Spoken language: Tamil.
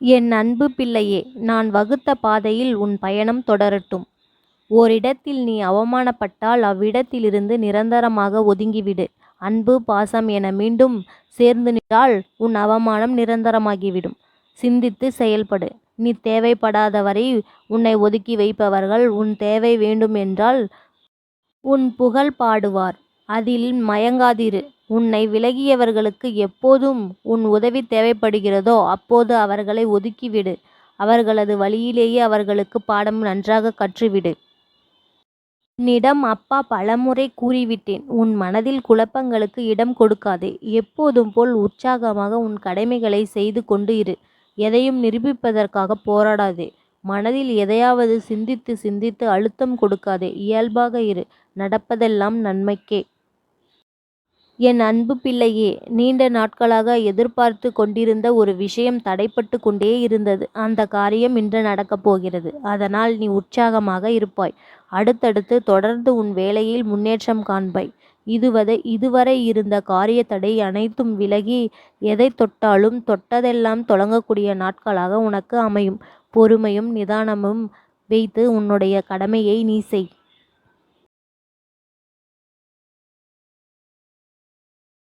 என் அன்பு பிள்ளையே நான் வகுத்த பாதையில் உன் பயணம் தொடரட்டும். ஓரிடத்தில் நீ அவமானப்பட்டால் அவ்விடத்திலிருந்து நிரந்தரமாக ஒதுங்கிவிடு. அன்பு பாசம் என மீண்டும் சேர்ந்து நின்றால் உன் அவமானம் நிரந்தரமாகிவிடும். சிந்தித்துச் செயல்படு. நீ தேவைப்படாதவரை உன்னை ஒதுக்கி வைப்பவர்கள் உன் தேவை வேண்டும் என்றால் உன் புகழ் பாடுவார். அதில் மயங்காதிரு. உன்னை விலகியவர்களுக்கு எப்போதும் உன் உதவி தேவைப்படுகிறதோ அப்போது அவர்களை ஒதுக்கிவிடு. அவர்களது வழியிலேயே அவர்களுக்கு பாடம் நன்றாக கற்றுவிடு. உன்னிடம் அப்பா பலமுறை கூறிவிட்டேன். உன் மனதில் குழப்பங்களுக்கு இடம் கொடுக்காதே. எப்போதும் போல் உற்சாகமாக உன் கடமைகளை செய்து கொண்டு இரு. எதையும் நிரூபிப்பதற்காகப் போராடாதே. மனதில் எதையாவது சிந்தித்து சிந்தித்து அழுத்தம் கொடுக்காதே. இயல்பாக இரு. நடப்பதெல்லாம் நன்மைக்கே. என் அன்பு பிள்ளையே நீண்ட நாட்களாக எதிர்பார்த்துக் கொண்டிருந்த ஒரு விஷயம் தடைப்பட்டு கொண்டே இருந்தது. அந்த காரியம் இன்று நடக்கப் போகிறது. அதனால் நீ உற்சாகமாக இருப்பாய். அடுத்தடுத்து தொடர்ந்து உன் வேலையில் முன்னேற்றம் காண்பாய். இதுவரை இதுவரை இருந்த காரியத்தடை அனைத்தும் விலகி எதை தொட்டாலும் தொட்டதெல்லாம் தொடங்கக்கூடிய நாட்களாக உனக்கு அமையும். பொறுமையும் நிதானமும் வைத்து உன்னுடைய கடமையை நீ செய்.